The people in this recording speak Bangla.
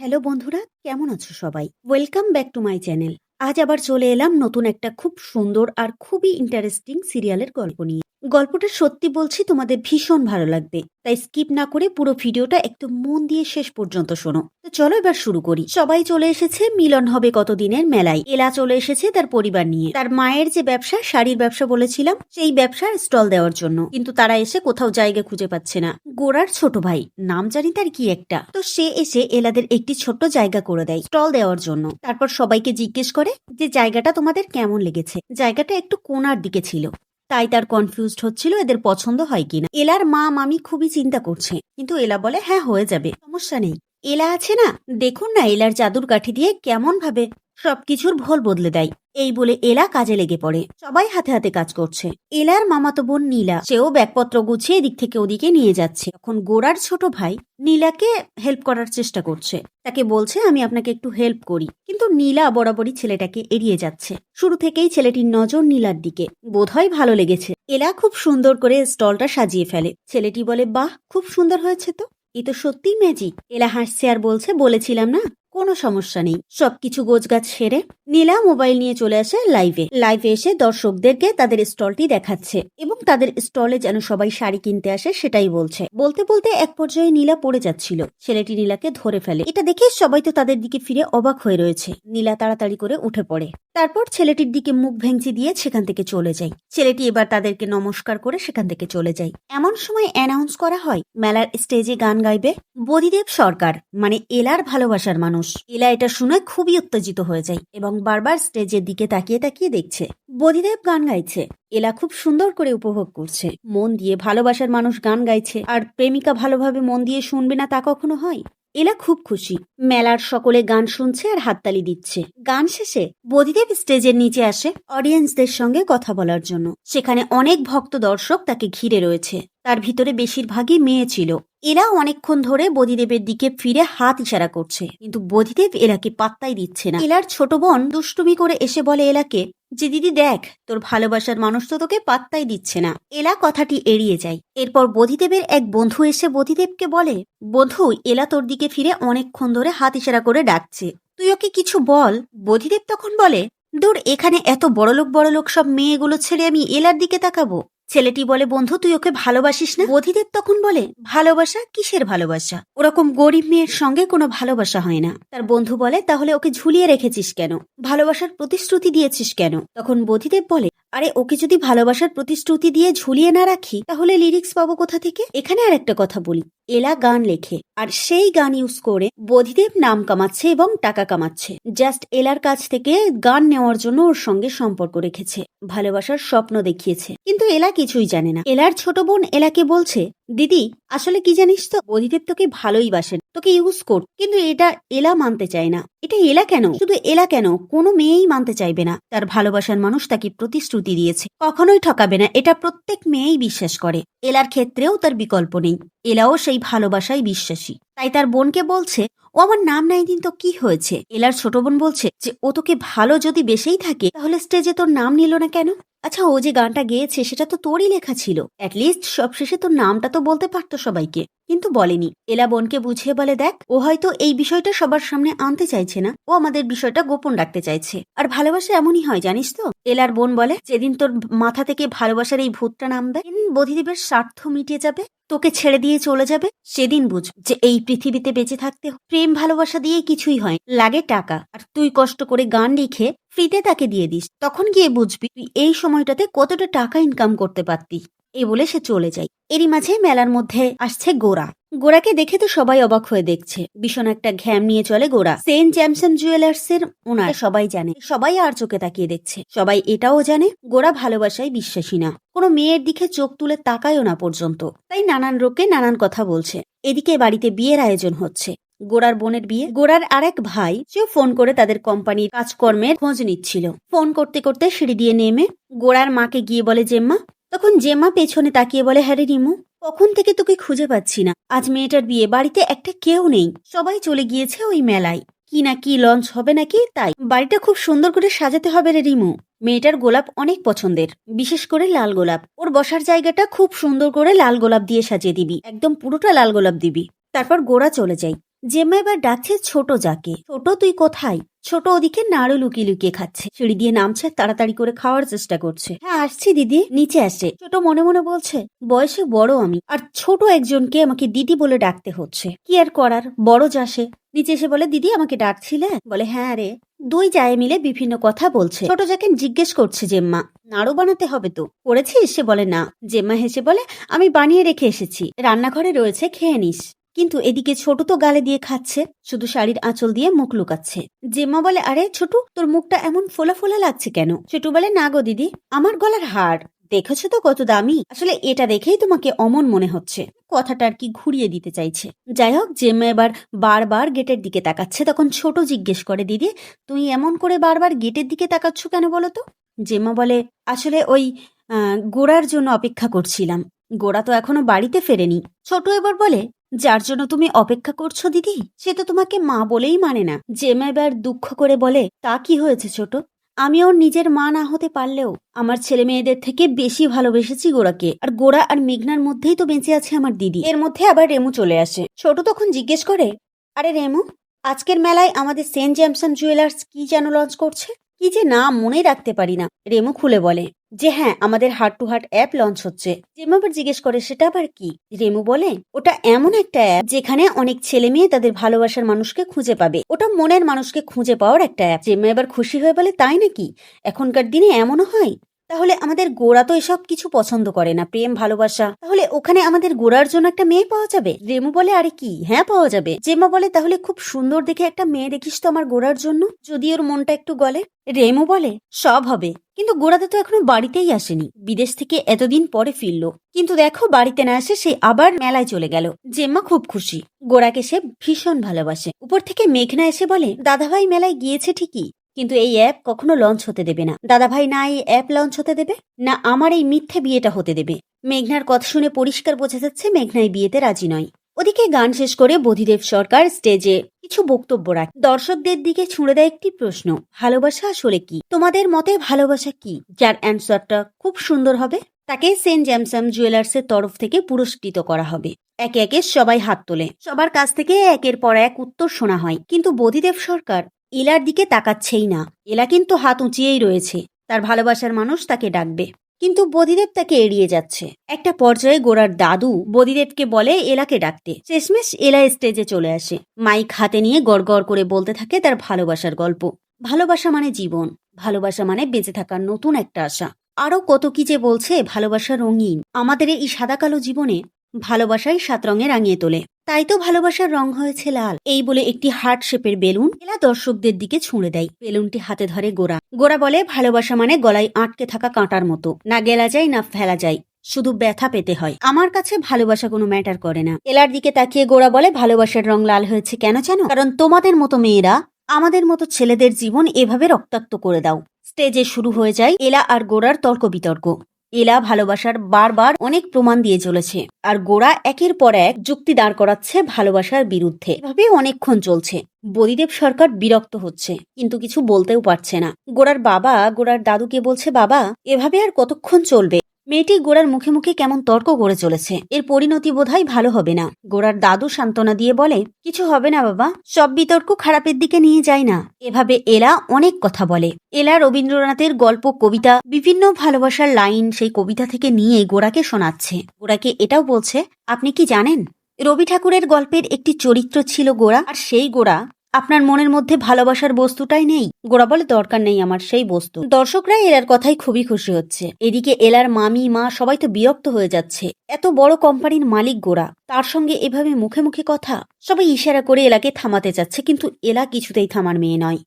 হ্যালো বন্ধুরা, কেমন আছো সবাই? Welcome back to my channel আজ আবার চলে এলাম নতুন একটা খুব সুন্দর আর খুবই ইন্টারেস্টিং সিরিয়ালের গল্প নিয়ে। গল্পটা সত্যি বলছি তোমাদের ভীষণ ভালো লাগবে। তাই স্কিপ না করে পুরো ভিডিওটা একটু মন দিয়ে শেষ পর্যন্ত শোনো। তো চলো এবার শুরু করি। সবাই চলে এসেছে মিলন হবে কতদিনের মেলায়। এলা চলে এসেছে তার পরিবার নিয়ে। তার মায়ের যে ব্যবসা, শাড়ির ব্যবসা বলেছিলাম, সেই ব্যবসার স্টল দেওয়ার জন্য। কিন্তু তারা এসে কোথাও জায়গা খুঁজে পাচ্ছে না। গোড়ার ছোট ভাই, নাম জানি তার কি একটা। তো সে এসে এলাদের একটি ছোট্ট জায়গা করে দেয়, স্টল দেওয়ার জন্য। তারপর সবাইকে জিজ্ঞেস করে যে, জায়গাটা তোমাদের কেমন লেগেছে? জায়গাটা একটু কোনার দিকে ছিল। তাই তার কনফিউজড হচ্ছিল এদের পছন্দ হয় কিনা। এলার মা মামি খুবই চিন্তা করছে, কিন্তু এলা বলে হ্যাঁ হয়ে যাবে, সমস্যা নেই। এলা আছে না? দেখুন না এলার জাদুর কাঠি দিয়ে কেমন ভাবে সবকিছুর ভোল বদলে দেয়। এই বলে এলা কাজে লেগে পড়ে। সবাই হাতে হাতে কাজ করছে। এলার মামাতো বোন নীলা, সেও ব্যাগপত্র গুছিয়ে এদিক থেকে ওদিকে নিয়ে যাচ্ছে। তখন গোড়ার ছোট ভাই নীলাকে হেল্প করার চেষ্টা করছে। তাকে বলছে, আমি আপনাকে একটু হেল্প করি। কিন্তু নীলা বরাবরই ছেলেটাকে এড়িয়ে যাচ্ছে। শুরু থেকেই ছেলেটির নজর নীলার দিকে। বোধহয় ভালো লেগেছে। এলা খুব সুন্দর করে স্টলটা সাজিয়ে ফেলে। ছেলেটি বলে, বাহ, খুব সুন্দর হয়েছে তো। এ তো সত্যিই ম্যাজিক এলা হাসছে আর বলছে, বলেছিলাম না কোনো সমস্যা নেই। সবকিছু গোছগাছ সেরে নীলা মোবাইল নিয়ে চলে আসে লাইভে। লাইভে এসে দর্শকদেরকে তাদের স্টলটি দেখাচ্ছে এবং তাদের স্টলে যেন সবাই শাড়ি কিনতে আসে সেটাই বলছে। বলতে বলতে এক পর্যায়ে নীলা পড়ে যাচ্ছিল। ছেলেটি নীলাকে ধরে ফেলে। এটা দেখে সবাই তো তাদের দিকে ফিরে অবাক হয়ে রয়েছে। নীলা তাড়াতাড়ি করে উঠে পড়ে। তারপর ছেলেটির দিকে মুখ ভেঙচি দিয়ে সেখান থেকে চলে যায়। ছেলেটি এবার তাদেরকে নমস্কার করে সেখান থেকে চলে যায়। এমন সময় অ্যানাউন্স করা হয়, মেলার স্টেজে গান গাইবে বদিদেব সরকার মানে এলার ভালোবাসার মানুষ। এলা এটা শুনে খুবই উত্তেজিত হয়ে যায় এবং বারবার স্টেজের দিকে তাকিয়ে তাকিয়ে দেখছে। বোধিদেব গান গাইছে। এলা খুব সুন্দর করে উপভোগ করছে। মন দিয়ে ভালোবাসার মানুষ গান গাইছে। আর প্রেমিকা ভালোভাবে মন দিয়ে শুনবে না তা কখনো হয়? এলা খুব খুশি। মেলার সকলে গান শুনছে আর হাততালি দিচ্ছে। গান শেষে বদিদেব স্টেজের নিচে আসে অডিয়েন্সদের সঙ্গে কথা বলার জন্য। সেখানে অনেক ভক্ত দর্শক তাকে ঘিরে রয়েছে। তার ভিতরে বেশিরভাগই মেয়ে ছিল। এরা অনেকক্ষণ ধরে বদিদেবের দিকে ফিরে হাত ইশারা করছে। কিন্তু বদিদেব এলাকে পাত্তাই দিচ্ছে না। এলার ছোট বোন দুষ্টুমি করে এসে বলে এলাকে যে দিদি দেখ, তোর ভালোবাসার মানুষ তো তোকে পাত্তাই দিচ্ছে না। এলা কথাটি এড়িয়ে যায়। এরপর বধিদেবের এক বন্ধু এসে বধিদেবকে বলে, বন্ধু, এলা তোর দিকে ফিরে অনেকক্ষণ ধরে হাত ইশারা করে ডাকছে। তুই ওকে কিছু বল? বধিদেব তখন বলে, দূর, এখানে এত বড়লোক বড়লোক সব মেয়েগুলো ছেড়ে আমি এলার দিকে তাকাবো। ছেলেটি বলে, বন্ধু, তুই ওকে ভালোবাসিস না? বধিদেব তখন বলে, ভালোবাসা কিসের ভালোবাসা? ওরকম গরিব মেয়ের সঙ্গে কোনো ভালোবাসা হয় না। তার বন্ধু বলে, তাহলে ওকে ঝুলিয়ে রেখেছিস কেন? ভালোবাসার প্রতিশ্রুতি দিয়েছিস কেন? তখন বধিদেব বলে আরে, ওকে যদি ভালোবাসার প্রতিশ্রুতি দিয়ে ঝুলিয়ে না রাখি, তাহলে লিরিক্স পাবো কোথা থেকে? এখানে আর একটা কথা বলি। এলা গান লেখে, আর সেই গান ইউজ করে বোধিদেব নাম কামাচ্ছে এবং টাকা কামাচ্ছে। জাস্ট এলার কাছ থেকে গান নেওয়ার জন্য ওর সঙ্গে সম্পর্ক রেখেছে, ভালোবাসার স্বপ্ন দেখিয়েছে। কিন্তু এলা কিছুই জানে না। এলার ছোট বোন এলাকে বলছে, দিদি, আসলে কি জানিস তো, বোধিদেব তোকে ভালোই বাসেন তোকে ইউজ কর। কিন্তু এটা এলা মানতে চায় না। এটা এলা কেন? শুধু এলা কেন? কোনো মেয়েই মানতে চাইবে না। তার ভালোবাসার মানুষ তাকে প্রতিশ্রুতি দিয়েছে। কখনোই ঠকাবে না। এটা প্রত্যেক মেয়েই বিশ্বাস করে। এলার ক্ষেত্রেও তার বিকল্প নেই। এলাও সেই ভালোবাসায় বিশ্বাসী। তাই তার বোনকে বলছে, ও আমার নাম নাই দিন তো কি হয়েছে? এলার ছোট বোন বলছে যে, ও তোকে ভালো যদি বেশেই থাকে, তাহলে স্টেজে তোর নাম নিল না কেন? আচ্ছা ও যে গানটা গেয়েছে, সেটা তো তোরই লেখা ছিল। অ্যাটলিস্ট সবশেষে তোর নামটা তো বলতে পারতো সবাইকে। কিন্তু বলেনি। এলা বোনকে বুঝিয়ে বলে, দেখ, ও হয়তো এই বিষয়টা সবার সামনে আনতে চাইছে না। ও আমাদের বিষয়টা গোপন রাখতে চাইছে। আর ভালোবাসা এমনই হয়, জানিস তো? এলার বোন বলে, যেদিন তোর মাথা থেকে ভালোবাসার এই ভূতটা নামবে বোধিদেবের স্বার্থ মিটিয়ে যাবে, তোকে ছেড়ে দিয়ে চলে যাবে। সেদিন বুঝ যে এই পৃথিবীতে বেঁচে থাকতে প্রেম ভালোবাসা দিয়ে কিছুই হয়। লাগে টাকা। আর তুই কষ্ট করে গান লিখে ফ্রিতে তাকে দিয়ে দিস। তখন গিয়ে বুঝবি তুই এই সময়টাতে কতটা টাকা ইনকাম করতে পারতি। এই বলে সে চলে যায়। এরই মাঝে মেলার মধ্যে আসছে গোরা। গোরাকে দেখে তো সবাই অবাক হয়ে দেখছে। ভীষণ একটা ঘ্যাম নিয়ে চলে গোরা। সেন্ট জ্যামসন জুয়েলার্স এর ওনার সবাই জানে। সবাই আর চোখে তাকিয়ে দেখছে। সবাই এটাও জানে, গোরা ভালোবাসায় বিশ্বাসী না। কোনো মেয়ের দিকে চোখ তুলে তাকায়ও না পর্যন্ত। তাই নানান লোককে নানান কথা বলছে। এদিকে বাড়িতে বিয়ের আয়োজন হচ্ছে। গোড়ার বোনের বিয়ে। গোড়ার আরেক ভাই, সেও ফোন করে তাদের কোম্পানির কাজকর্মের খোঁজ নিচ্ছিল। ফোন করতে করতে সিঁড়ি দিয়ে নেমে গোড়ার মাকে গিয়ে বলে, জেম্মা। তখন জেম্মা পেছনে তাকিয়ে বলে হ্যাঁ রে রিমু, কখন থেকে তোকে খুঁজে পাচ্ছি না? আজ মেয়েটার বিয়ে বাড়িতে একটা কেউ নেই। সবাই চলে গিয়েছে ওই মেলায়। কি না কি লঞ্চ হবে নাকি তাই? বাড়িটা খুব সুন্দর করে সাজাতে হবে রে রিমু। মেয়েটার গোলাপ অনেক পছন্দের, বিশেষ করে লাল গোলাপ। ওর বসার জায়গাটা খুব সুন্দর করে লাল গোলাপ দিয়ে সাজিয়ে দিবি। একদম পুরোটা লাল গোলাপ দিবি। তারপর গোড়া চলে যাই জেম্মা এবার ডাকছে, ছোট যাকে। ছোট, তুই কোথায়? ছোট ওদিকে নাড়ু লুকিয়ে লুকিয়ে খাচ্ছে। সিঁড়ি দিয়ে নামছে, তাড়াতাড়ি করে খাওয়ার চেষ্টা করছে। হ্যাঁ আসছি দিদি। নিচে আসে। ছোট মনে মনে বলছে, বয়সে বড় আমি। আর ছোট একজনকে আমাকে দিদি বলে ডাকতে হচ্ছে। কি আর করার? বড় যাসে নিচে এসে বলে, দিদি, আমাকে ডাকছিলে? বলে হ্যাঁ রে। দুই যায় মিলে বিভিন্ন কথা বলছে। ছোট যাকে জিজ্ঞেস করছে জেম্মা, নাড়ু বানাতে হবে তো? করেছিস? সে বলে, না। জেম্মা হেসে বলে, আমি বানিয়ে রেখে এসেছি। রান্নাঘরে রয়েছে, খেয়ে নিস। কিন্তু এদিকে ছোট তো গালে দিয়ে খাচ্ছে, শুধু শাড়ির আঁচল দিয়ে মুখ লুকাচ্ছে। জেম্মা বলে, আরে ছোটু, তোর মুখটা এমন ফোলা ফোলা লাগছে কেন? ছোটু বলে, না গো দিদি, আমার গলার হাড় দেখেছ তো কত দামি? আসলে এটা দেখেই তোমাকে অমন মনে হচ্ছে। কথাটা আর কি ঘুরিয়ে দিতে চাইছে। যাই হোক, জেম্মা এবার বারবার গেটের দিকে তাকাচ্ছে। তখন ছোট জিজ্ঞেস করে, দিদি তুই এমন করে বারবার গেটের দিকে তাকাচ্ছ কেন বলো তো? জেম্মা বলে, আসলে ওই গোড়ার জন্য অপেক্ষা করছিলাম। গোড়া তো এখনও বাড়িতে ফেরেনি। ছোট এবার বলে যার জন্য তুমি অপেক্ষা করছ, দিদি? সে তো তোমাকে মা বলেই মানে না। জেমা এবার দুঃখ করে বলে, তা কি হয়েছে ছোট? আমি ওর নিজের মা না হতে পারলেও আমার ছেলে মেয়েদের থেকে বেশি ভালোবেসেছি গোড়াকে আর গোড়া আর মেঘনার মধ্যেই তো বেঁচে আছে আমার দিদি। এর মধ্যে আবার রেমু চলে আসে। ছোট তখন জিজ্ঞেস করে, আরে রেমু, আজকের মেলায় আমাদের সেন্ট জ্যামসন জুয়েলার্স কি যেন লঞ্চ করছে? কি যে না মনে রাখতে পারি না, রেমু খুলে বলে। যে হ্যাঁ আমাদের heart to heart app launch হচ্ছে। রেমু আবার জিজ্ঞেস করে, সেটা আবার কি? রেমু বলে, ওটা এমন একটা অ্যাপ যেখানে অনেক ছেলে মেয়ে তাদের ভালোবাসার মানুষকে খুঁজে পাবে। ওটা মনের মানুষকে খুঁজে পাওয়ার একটা অ্যাপ রেমু এবার খুশি হয়ে বলে, তাই নাকি? এখনকার দিনে এমনও হয়? তাহলে আমাদের গোড়া তো এসব কিছু পছন্দ করে না, প্রেম, ভালোবাসা। তাহলে ওখানে আমাদের গোড়ার জন্য একটা মেয়ে পাওয়া যাবে? রেমু বলে, আরে কি? হ্যাঁ পাওয়া যাবে। জেমা বলে, তাহলে খুব সুন্দর দেখে একটা মেয়ে দেখিস তো আমার গোড়ার জন্য, যদি ওর মনটা একটু গলে। রেমু বলে, সব হবে। কিন্তু গোড়াতে তো এখনও বাড়িতেই আসেনি, বিদেশ থেকে এতদিন পরে ফিরলো। কিন্তু দেখো, বাড়িতে না এসে সে আবার মেলায় চলে গেল। জেম্মা খুব খুশি। গোড়াকে সে ভীষণ ভালোবাসে। উপর থেকে মেঘনা এসে বলে, দাদাভাই মেলায় গিয়েছে ঠিকই। কিন্তু এই অ্যাপ কখনো লঞ্চ হতে দেবে না। দাদাভাই, না এই অ্যাপ লঞ্চ হতে দেবে? না আমার এই মিথ্যে বিয়েটা হতে দেবে? মেঘনার কথা শুনে পরিষ্কার বোঝা যাচ্ছে মেঘনা এই বিয়েতে রাজি নয়। ওদিকে গান শেষ করে বোধিদেব সরকার স্টেজে কিছু বক্তব্য রাখে। দর্শকদের দিকে ছুঁড়ে দেয় একটি প্রশ্ন, ভালোবাসা আসলে কি? তোমাদের মতে ভালোবাসা কি? যার অ্যান্সারটা খুব সুন্দর হবে, তাকে সেন্ট জ্যামসাম জুয়েলার্সের তরফ থেকে পুরস্কৃত করা হবে। একে একে সবাই হাত তোলে। সবার কাছ থেকে একের পর এক উত্তর শোনা হয়। কিন্তু বোধিদেব সরকার এলার দিকে তাকাচ্ছেই না। এলা কিন্তু হাত উঁচিয়েই রয়েছে। তার ভালোবাসার মানুষ তাকে ডাকবে। কিন্তু বদিদেব তাকে এড়িয়ে যাচ্ছে। একটা পর্যায়ে গোড়ার দাদু বদিদেবকে বলে এলাকে ডাকতে। শেষমেশ এলা স্টেজে চলে আসে। মাইক হাতে নিয়ে গড়গড় করে বলতে থাকে তার ভালোবাসার গল্প। ভালোবাসা মানে জীবন। ভালোবাসা মানে বেঁচে থাকার নতুন একটা আশা। আরও কত কি যে বলছে ভালোবাসা রঙিন। আমাদের এই সাদা কালো জীবনে ভালোবাসাই সাত রঙে রাঙিয়ে তোলে। তাই তো ভালোবাসার রং হয়েছে লাল। এই বলে একটি হার্ট শেপের বেলুন এলা দর্শকদের দিকে ছুঁড়ে দেয়। বেলুনটি হাতে ধরে গোড়া গোড়া বলে, ভালোবাসা মানে গলায় আটকে থাকা কাঁটার মতো। না গেলা যায়, না ফেলা যায়। শুধু ব্যথা পেতে হয়। আমার কাছে ভালোবাসা কোনো ম্যাটার করে না। এলার দিকে তাকিয়ে গোড়া বলে, ভালোবাসার রং লাল হয়েছে কেন জানো? কারণ তোমাদের মতো মেয়েরা আমাদের মতো ছেলেদের জীবন এভাবে রক্তাক্ত করে দাও। স্টেজে শুরু হয়ে যায় এলা আর গোড়ার তর্ক বিতর্ক। এলা ভালোবাসার বারবার অনেক প্রমাণ দিয়ে চলেছে। আর গোড়া একের পর এক যুক্তি দাঁড় করাচ্ছে ভালোবাসার বিরুদ্ধে। এভাবে অনেকক্ষণ চলছে। বদিদেব সরকার বিরক্ত হচ্ছে। কিন্তু কিছু বলতেও পারছে না। গোড়ার বাবা গোড়ার দাদুকে বলছে, বাবা, এভাবে আর কতক্ষণ চলবে? মেয়েটি গোড়ার মুখে মুখে কেমন তর্ক করে চলেছে। এর পরিণতি বোধহয় ভালো হবে না। গোড়ার দাদু সান্ত্বনা দিয়ে বলে, কিছু হবে না বাবা। সব বিতর্ক খারাপের দিকে নিয়ে যায় না এভাবে এলা অনেক কথা বলে। এলা রবীন্দ্রনাথের গল্প, কবিতা, বিভিন্ন ভালোবাসার লাইন সেই কবিতা থেকে নিয়ে গোড়াকে শোনাচ্ছে। গোড়াকে এটাও বলছে, আপনি কি জানেন? রবি ঠাকুরের গল্পের একটি চরিত্র ছিল গোড়া আর সেই গোড়া আপনার মনের মধ্যে ভালোবাসার বস্তুটাই নেই। গোড়া বলে দরকার নেই আমার সেই বস্তু। দর্শকরা এলার কথাই খুবই খুশি হচ্ছে। এদিকে এলার মামি, মা সবাই তো বিরক্ত হয়ে যাচ্ছে। এত বড় কোম্পানির মালিক গোড়া তার সঙ্গে এভাবে মুখে মুখে কথা? সবাই ইশারা করে এলাকে থামাতে চাচ্ছে, কিন্তু এলা কিছুতেই থামার মেয়ে নয়।